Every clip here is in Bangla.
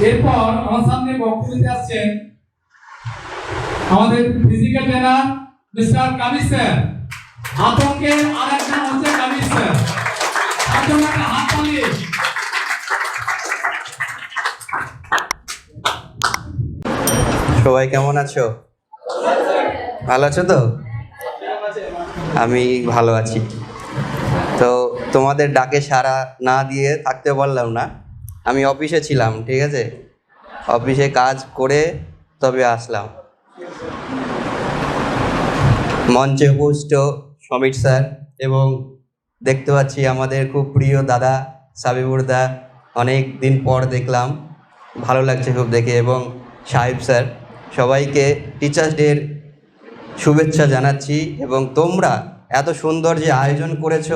এরপর আমার সামনে বক্তব্য দিতে আসছেন আমাদের physical trainer mister Kamiz sir আতঙ্কের আরেক নাম হচ্ছে কামিজ স্যার একটা হাত তালি সবাই কেমন আছো? ভালো আছো তো? আমি ভালো আছি। তো তোমাদের ডাকে সাড়া না দিয়ে থাকতে পারলাম না। আমি অফিসে ছিলাম, ঠিক আছে? অফিসে কাজ করে তবে আসলাম। মঞ্চে উপস্থিত সমীর স্যার এবং দেখতে পাচ্ছি আমাদের খুব প্রিয় দাদা সাবিবুর দা, অনেক দিন পর দেখলাম। ভালো লাগছে খুব দেখে এবং সাহেব স্যার, সবাইকে টিচার্স ডের শুভেচ্ছা জানাচ্ছি এবং তোমরা এত সুন্দর যে আয়োজন করেছ,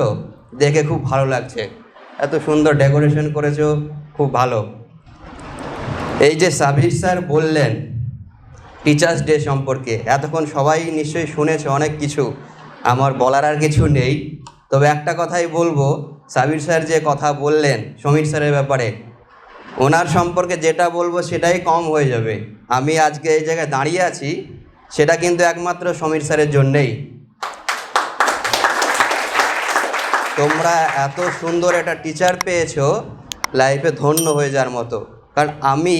দেখে খুব ভালো লাগছে। এত সুন্দর ডেকোরেশন করেছ ভালো। এই যে সাবির স্যার বললেন টিচার্স ডে সম্পর্কে, এতক্ষণ সবাই নিশ্চয়ই শুনেছে অনেক কিছু, আমার বলার আর কিছু নেই। তবে একটা কথাই বলব, সাবির স্যার যে কথা বললেন, সমীর স্যারের ব্যাপারে, ওনার সম্পর্কে যেটা বলব সেটাই কম হয়ে যাবে। আমি আজকে এই জায়গায় দাঁড়িয়ে আছি, সেটা কিন্তু একমাত্র সমীর স্যারের জন্যেই। তোমরা এত সুন্দর একটা টিচার পেয়েছ লাইফে ধন্য হয়ে যাওয়ার মতো। কারণ আমি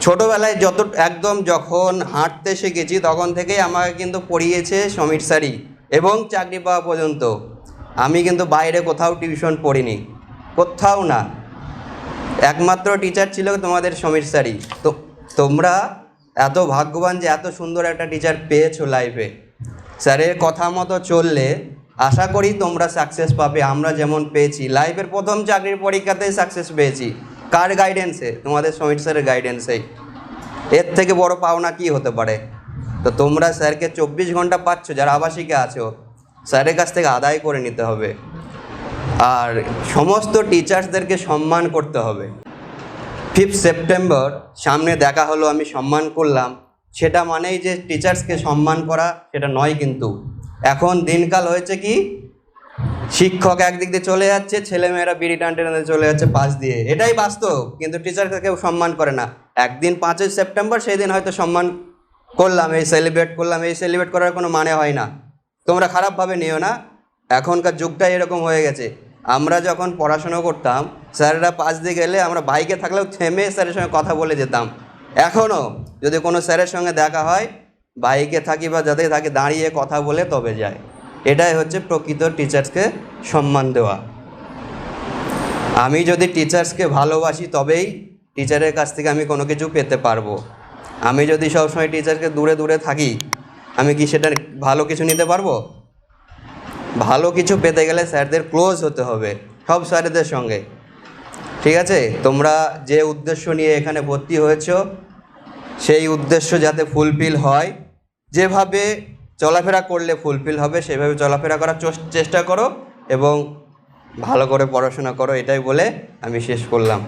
ছোটোবেলায় যত, একদম যখন হাঁটতে শিখেছি, তখন থেকেই আমাকে কিন্তু পড়িয়েছে সমীর স্যারই এবং চাকরি পাওয়া পর্যন্ত। আমি কিন্তু বাইরে কোথাও টিউশন পড়িনি, কোথাও না। একমাত্র টিচার ছিল তোমাদের সমীর স্যারই তো তোমরা এত ভাগ্যবান যে এত সুন্দর একটা টিচার পেয়েছ লাইফে স্যারের কথা মতো চললে আশা করি তোমরা সাকসেস পাবে। আমরা যেমন পেয়েছি লাইফের প্রথম চাকরির পরীক্ষাতেই সাকসেস পেয়েছি। কার গাইডেন্সে তোমাদের সমীর স্যারের গাইডেন্সেই এর থেকে বড় পাওনা কি হতে পারে? তো তোমরা স্যারকে চব্বিশ ঘণ্টা পাচ্ছ, যারা আবাসিকে আছো স্যারের কাছ থেকে আদায় করে নিতে হবে। আর সমস্ত টিচার্সদেরকে সম্মান করতে হবে। ফিফথ সেপ্টেম্বর সামনে দেখা হলো, আমি সম্মান করলাম। সেটা মানেই যে টিচার্সকে সম্মান করা, সেটা নয় কিন্তু। এখন দিনকাল হয়েছে কি? শিক্ষক একদিক দিয়ে চলে যাচ্ছে, ছেলেমেয়েরা বিড়ি টানতে টানতে চলে যাচ্ছে পাশ দিয়ে। এটাই বাস্তব, কিন্তু টিচারকে কেউ সম্মান করে না। একদিন পাঁচই সেপ্টেম্বর, সেই দিন হয়তো সম্মান করলাম, এই সেলিব্রেট করলাম, এই সেলিব্রেট করার কোনো মানে হয় না। তোমরা খারাপভাবে নিও না, এখনকার যুগটাই এরকম হয়ে গেছে। আমরা যখন পড়াশোনা করতাম, স্যারেরা পাশ দিয়ে গেলে আমরা বাইকে থাকলেও থেমে স্যারের সঙ্গে কথা বলে যেতাম। এখনও যদি কোনো স্যারের সঙ্গে দেখা হয় বাইকে থাকি বা যাতে থাকি, দাঁড়িয়ে কথা বলে তবে যায়। এটাই হচ্ছে প্রকৃত টিচার্সকে সম্মান দেওয়া। আমি যদি টিচার্সকে ভালোবাসি তবেই টিচারের কাছ থেকে আমি কোনো কিছু পেতে পারব। আমি যদি সবসময় টিচারকে দূরে দূরে থাকি, আমি কি সেটা ভালো কিছু নিতে পারব? ভালো কিছু পেতে গেলে স্যারদের ক্লোজ হতে হবে, সব স্যারেদের সঙ্গে। ঠিক আছে? তোমরা যে উদ্দেশ্য নিয়ে এখানে ভর্তি হয়েছ, সেই উদ্দেশ্য যাতে ফুলফিল হয় যেভাবে চলাফেরা করলে ফুলফিল হবে, সেভাবে চলাফেরা করার চেষ্টা করো এবং ভালো করে পড়াশোনা করো, এটাই বলে আমি শেষ করলাম।